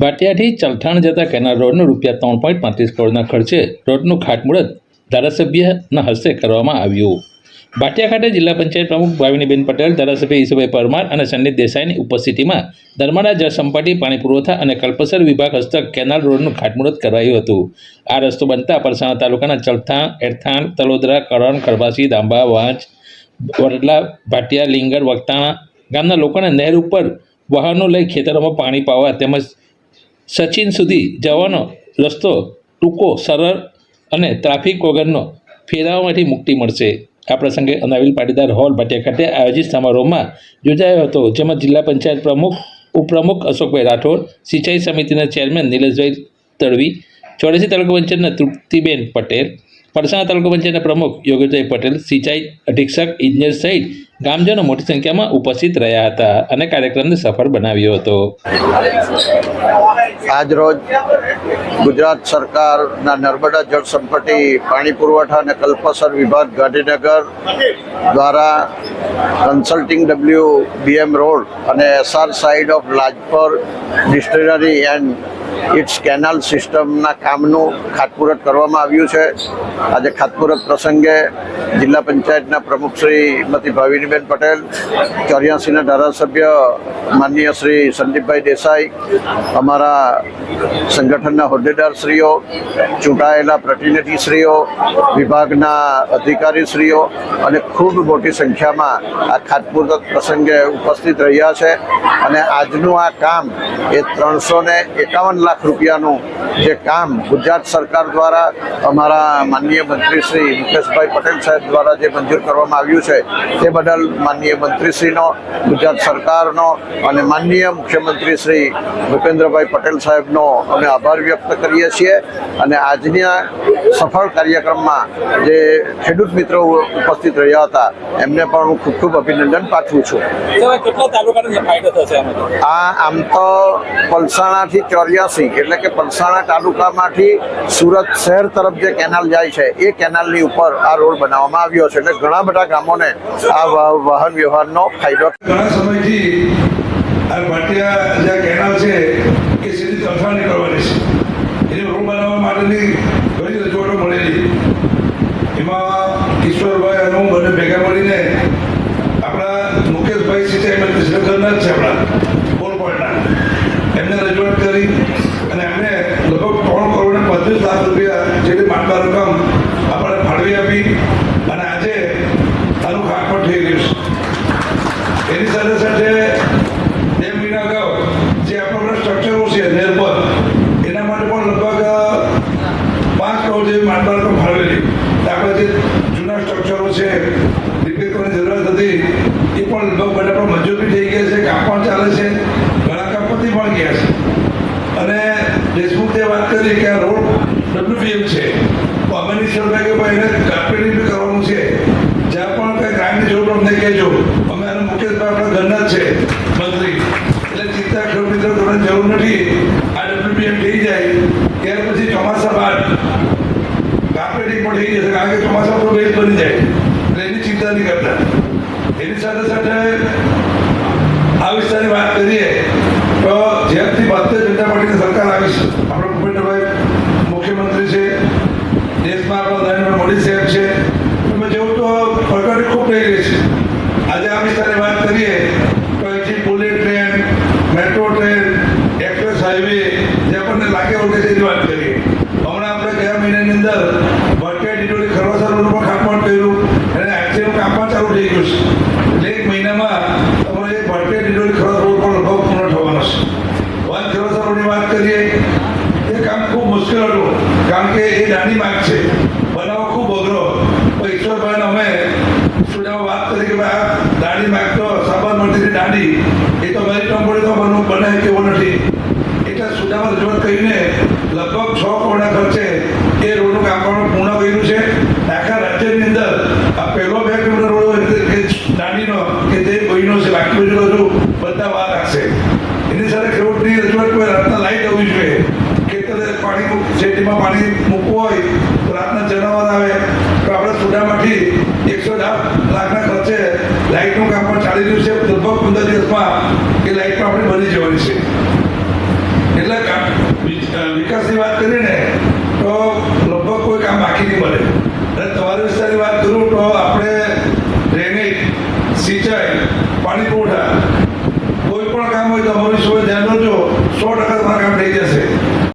ભાટિયાથી ચલથાણ જતા કેનાલ રોડનું રૂપિયા ત્રણ પોઈન્ટ પાંત્રીસ કરોડના ખર્ચે રોડનું ખાતમુહૂર્ત ધારાસભ્યના હસ્તે કરવામાં આવ્યું. ભાટિયા ખાતે જિલ્લા પંચાયત પ્રમુખ ભાવિનીબેન પટેલ, ધારાસભ્ય ઈશુભાઈ પરમાર અને સંદીપ દેસાઈની ઉપસ્થિતિમાં નર્મદા જળ સંપત્તિ પાણી પુરવઠા અને કલ્પસર વિભાગ હસ્તક કેનાલ રોડનું ખાતમુહૂર્ત કરાયું હતું. આ રસ્તો બનતા પરસાણા તાલુકાના ચલથાણ, એરથાણ, તલોદરા, કરણ ખરબાસી દાંબા, વાંચ, વડલા, ભાટિયા, લિંગર, વખતાણા ગામના લોકોને નહેર ઉપર વાહનો લઈ ખેતરોમાં પાણી પાવા તેમજ સચિન સુધી જવાનો રસ્તો ટૂંકો, સરળ અને ટ્રાફિક વગરનો ફેરાવમાંથી મુક્તિ મળશે. આ પ્રસંગે અનાવિલ પાટીદાર હોલ ભાટિયા ખાતે આયોજિત સમારોહમાં યોજાયો હતો, જેમાં જિલ્લા પંચાયત પ્રમુખ, ઉપપ્રમુખ અશોકભાઈ રાઠોડ, સિંચાઈ સમિતિના ચેરમેન નિલેશભાઈ તડવી ચોડેસી તાલુકા પંચાયતના તૃપ્તિબેન પટેલ પરસાણા તાલુકા પંચાયતના પ્રમુખ યોગેશભાઈ પટેલ, સિંચાઈ અધિક્ષક, ઇજનેર સહિત ગામજનો મોટી સંખ્યામાં ઉપસ્થિત રહ્યા હતા અને કાર્યક્રમને સફળ બનાવ્યો હતો. આજરોજ ગુજરાત સરકારના નર્મદા જળ સંપત્તિ, પાણી પુરવઠા અને કલ્પસર વિભાગ ગાંધીનગર દ્વારા કન્સલ્ટિંગ ડબલ્યુ બીએમ રોડ અને SR side of Lajpar distillery and its canal સિસ્ટમના કામનું ખાતમુહૂર્ત કરવામાં આવ્યું છે. આજે ખાતમુહૂર્ત પ્રસંગે જિલ્લા પંચાયતના પ્રમુખ શ્રી શ્રીમતી ભાવિનીબેન પટેલ, ચોર્યાસીના ધારાસભ્ય માનનીય શ્રી સંદીપભાઈ દેસાઈ, અમારા સંગઠનના હોદ્દેદારશ્રીઓ ચૂંટાયેલા પ્રતિનિધિશ્રીઓ, વિભાગના અધિકારીશ્રીઓ અને ખૂબ મોટી સંખ્યામાં આ ખાતમુહૂર્ત પ્રસંગે ઉપસ્થિત રહ્યા છે. અને આજનું આ કામ એ ત્રણસો ને એકાવન લાખ રૂપિયાનું જે કામ ગુજરાત સરકાર દ્વારા અમારા માનનીય મંત્રી શ્રી મુકેશભાઈ પટેલ સાહેબ દ્વારા જે મંજૂર કરવામાં આવ્યું છે તે બદલ માનનીય મંત્રીશ્રીનો ગુજરાત સરકારનો અને માનનીય મુખ્યમંત્રી શ્રી ભૂપેન્દ્રભાઈ પટેલ સાહેબનો અમે આભાર વ્યક્ત કરીએ છીએ અને આજના સફળ કાર્યક્રમમાં જે ખેડૂત મિત્રો ઉપસ્થિત રહ્યા હતા એમને પણ હું ખૂબ ખૂબ અભિનંદન પાઠવું છું. આ આમ તો પલસાણાથી ચોર્યાસી એટલે કે પલસાણા તાલુકામાંથી સુરત શહેર તરફ જે કેનાલ જાય છે, એ કેનાલની ઉપર આ રોડ બનાવવામાં આવ્યો છે. એટલે ઘણા બધા ગામોને આ વાહન વ્યવહારનો ફાયદો ઘણા સમયથી આ ભાટિયા જે કેનાલ છે, એ સીધી તરફા કરવાની છે એને રોડ બનાવવા માટેની ઘણી રજૂઆતો મળેલી એમાં ઈશ્વરભાઈ અને હું બંને ભેગા મળીને આપણા મુકેશભાઈ સિંચાઈ મંત્રી શ્રીધરના જ છે આપણા પોલપોઈન્ટના એમને રજૂઆત કરી અને એમને લગભગ ત્રણ કરોડ ને પચીસ લાખ રૂપિયા જેટલી માંગવા રકમ આપણે ફાળવી આપી અને આજે આનું ખાતમુહૂર્ત થઈ ગયું છે એની સાથે સાથે બે મહિના અગાઉ જે આપણા સ્ટ્રક્ચરો છે નેર પર એના માટે પણ લગભગ પાંચ કરોડ જેવી માંડવા રકમ ફાળવેલી તો આપણે જે જૂના સ્ટ્રક્ચરો છે રિપેર કરવાની જરૂરત હતી એ પણ લગભગ બધા પણ મંજૂર બી થઈ ગયા છે કામ પણ ચાલે છે. ઘણા કામ પતી પણ ગયા છે. અને દેશમુખે વાત કરી કે આ રોડ ડબ્લ્યુપીએમ છે. તો અમે નિશ્ચિતભાઈ કે ભાઈ એને કાર્પેટિંગ બી કરવાનું છે. જ્યાં પણ કંઈ કામની જરૂર અમને કહેજો. અમે અને મુકેશભાઈ આપણા ઘરના જ છે, મંત્રી. એટલે ચિંતા કરો મિત્રો, તમને જરૂર નથી. આ ડબ્લ્યુપીએમ થઈ જાય, ત્યાર પછી ચોમાસા બાદ. કાર્પેટિંગ પણ થઈ જશે, કારણ કે ચોમાસા તો બેઝ બની જાય એટલે એની ચિંતા નહીં કરતા સાથે આ વિસ્તારની વાત કરીએ, તો જ્યારથી ભારતીય જનતા પાર્ટીની સરકાર આવી છે, આપણો મુખ્યમંત્રી છે, દેશમાં આપણા નરેન્દ્ર મોદી છે તમે જેવું તો પ્રગતિ ખૂબ થઈ રહી છે. આજે આ વિસ્તારની વાત કરીએ, તો અહીંથી bullet train, metro train, express highway, જે આપણને લાગે એની વાત કરીએ હમણાં આપણે ગયા મહિનાની અંદર ભટકે ડિટોરી ખરવાસા રોડ પર ખાતમુહૂર્ત કર્યું અને આરસીનું કામ પણ ચાલુ થઈ ગયું છે એટલે એક મહિનામાં તમારે ભટકે ડિટોરી ખરવાસા રોડ પર લગભગ પૂર્ણ થવાનો છે વાત ખરવાસા રોડની વાત કરીએ એ કામ ખૂબ મુશ્કેલ હતું કારણ કે એ નાની માર્ગ છે pared